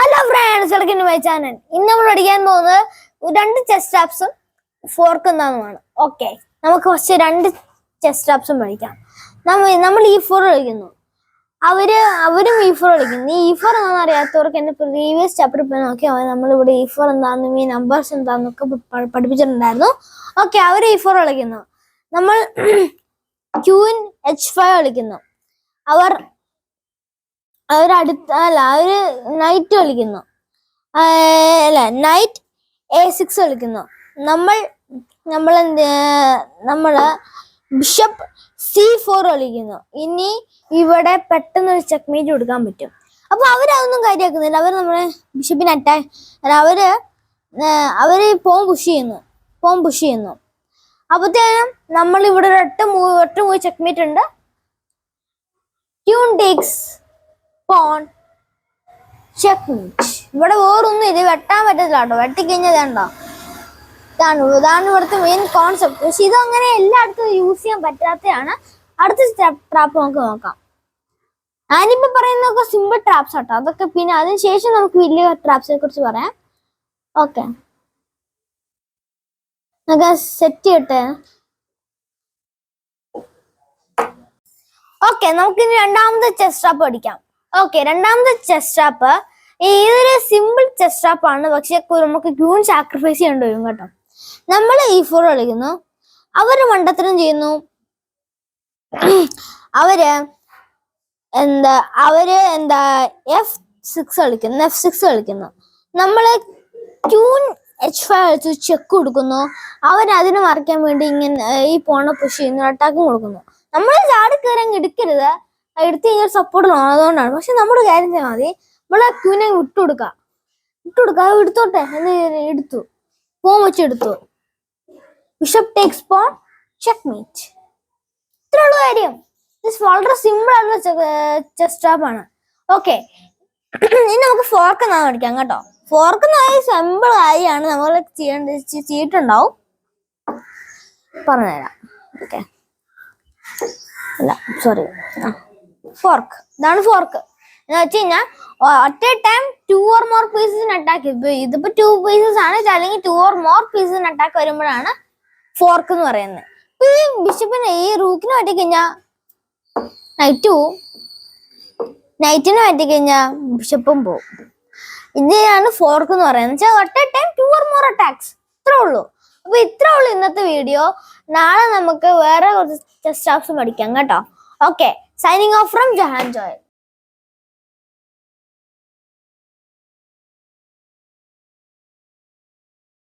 Hello friends welcome my channel ഇന്ന് നമ്മൾ പഠിക്കാൻ പോകുന്നത് രണ്ട് ചെസ്റ്റ് ആപ്സും ഫോർക്കും എന്താണെന്നാണ് ഓക്കെ നമുക്ക് ഫസ്റ്റ് രണ്ട് ചെസ്റ്റ് ആപ്സും പഠിക്കാം. നമ്മൾ നമ്മൾ ഈ ഫോർ കളിക്കുന്നു. അവർ അവരും ഈ ഫോർ കളിക്കുന്നു. ഈ ഫോർ എന്താണെന്ന് അറിയാത്തവർക്ക് എന്റെ പ്രീവിയസ് ചാപ്റ്റർ പോയി നോക്കിയാൽ നമ്മളിവിടെ ഈ ഫോർ എന്താണെന്നും ഈ നമ്പേഴ്സ് എന്താണെന്നൊക്കെ പഠിപ്പിച്ചിട്ടുണ്ടായിരുന്നു. ഓക്കെ അവർ ഈ ഫോർ കളിക്കുന്നു. നമ്മൾ ക്യൂൻ എച്ച് ഫൈവ് കളിക്കുന്നു. അവർ അവരടുത്ത അല്ല അവർ നൈറ്റ് കളിക്കുന്നു. അല്ല നൈറ്റ് എ സിക്സ് കളിക്കുന്നു. നമ്മൾ നമ്മൾ എന്ത് നമ്മൾ ബിഷപ്പ് സി ഫോർ കളിക്കുന്നു. ഇനി ഇവിടെ പെട്ടെന്ന് ഒരു കൊടുക്കാൻ പറ്റും. അപ്പൊ അവരതൊന്നും കാര്യമാക്കുന്നില്ല. അവർ നമ്മളെ ബിഷപ്പിനെ അറ്റാക്ക് അവർ അവർ പോം പുഷ് ചെയ്യുന്നു. പോം പുഷ് ചെയ്യുന്നു. അപ്പത്തേനും നമ്മൾ ഇവിടെ ഒരു ഒറ്റ മൂവ് ചെക്ക്മേറ്റ് ഉണ്ട്. Tune takes pawn. ഇവിടെ വേറൊന്നും ഇത് വെട്ടാൻ പറ്റത്തില്ല കേട്ടോ വെട്ടിക്കഴിഞ്ഞാൽ ഇതാണ് ഇതാണ് ഇവിടുത്തെ മെയിൻ കോൺസെപ്റ്റ് പക്ഷെ ഇത് അങ്ങനെ എല്ലായിടത്തും യൂസ് ചെയ്യാൻ പറ്റാത്തതാണ്. അടുത്ത ട്രാപ്പ് നമുക്ക് നോക്കാം. ഞാനിപ്പോ പറയുന്നതൊക്കെ സിമ്പിൾ ട്രാപ്സ് ആട്ടോ. അതൊക്കെ പിന്നെ അതിനുശേഷം നമുക്ക് വലിയ ട്രാപ്സിനെ കുറിച്ച് പറയാം. ഓക്കെ നമുക്ക് സെറ്റ് ചെയ്യട്ടെ? ഓക്കെ നമുക്കിനി രണ്ടാമത്തെ ചെസ് ട്രാപ്പ് പഠിക്കാം. ഓക്കെ രണ്ടാമത്തെ ചെസ്റ്റാപ്പ് ഏതൊരു സിമ്പിൾ ചെസ് ട്രാപ്പ് ആണ്. പക്ഷെ നമുക്ക് ക്യൂൺ സാക്രിഫൈസ് ചെയ്യേണ്ടി വരും കേട്ടോ. നമ്മൾ ഈ ഫോർ കളിക്കുന്നു. അവർ മണ്ടത്തരം ചെയ്യുന്നു. അവർ എന്താ അവർ എന്താ എഫ് സിക്സ് കളിക്കുന്നു. എഫ് സിക്സ് കളിക്കുന്നു. നമ്മൾ ക്യൂൺ എച്ച് ഫൈവ് കളിച്ച് ചെക്ക് കൊടുക്കുന്നു. അവരതിനെ മറിക്കാൻ വേണ്ടി ഇങ്ങനെ ഈ പോണ പുഷ് ചെയ്യുന്നു. അറ്റാക്കും കൊടുക്കുന്നു. നമ്മൾ ചാടി കയറി അങ്ങ് എടുക്കരുത്. എടുത്ത് കഴിഞ്ഞാൽ സപ്പോർട്ട് അതുകൊണ്ടാണ് പക്ഷെ നമ്മുടെ കാര്യം ചെയ്താൽ മതി. നമ്മളെ ക്യൂനെ വിട്ടുകൊടുക്കുക വിട്ടുകൊടുക്കുക എടുത്തോട്ടെ. എന്ന് എടുത്തു. ഫോം വെച്ച് എടുത്തു. Bishop takes pawn check mate ഇത്രയുള്ള കാര്യം. വളരെ സിമ്പിൾ ആയിട്ടുള്ള ചെസ് ട്രാപ്പ് ആണ്. ഓക്കെ ഇനി നമുക്ക് ഫോർക്ക് നാ പഠിക്കാം കേട്ടോ. ഫോർക്ക് നായി സിമ്പിൾ കാര്യമാണ്. നമ്മൾ ചെയ്യേണ്ട ചെയ്തിട്ടുണ്ടാവും. പറഞ്ഞുതരാം. ഓക്കെ അല്ല സോറി ഫോർക്ക് ഇതാണ് ഫോർക്ക് എന്ന് വെച്ച് കഴിഞ്ഞാൽ ഒറ്റ ടൈം ടു ഓർ മോർ പീസസിന് അറ്റാക്ക് ഇതിപ്പോ ടു പീസസ് ആണ്. അല്ലെങ്കിൽ ടു ഓർ മോർ പീസസിന് അറ്റാക്ക് വരുമ്പോഴാണ് ഫോർക്ക് എന്ന് പറയുന്നത്. ഈ ബിഷപ്പിന് ഈ റൂക്കിനെ പറ്റി കഴിഞ്ഞാൽ നൈറ്റ് പോവും നൈറ്റിനെ പറ്റി കഴിഞ്ഞാൽ ബിഷപ്പും പോവും. ഇതിനാണ് ഫോർക്ക് എന്ന് പറയുന്നത്. ഒറ്റ time two or more attacks ഇത്രേ ഉള്ളൂ. അപ്പൊ ഇത്രേ ഉള്ളൂ ഇന്നത്തെ വീഡിയോ നാളെ നമുക്ക് വേറെ കുറച്ച് സ്റ്റാഫ്സ് പഠിക്കാം കേട്ടോ. Okay Signing off from Jahan Joy.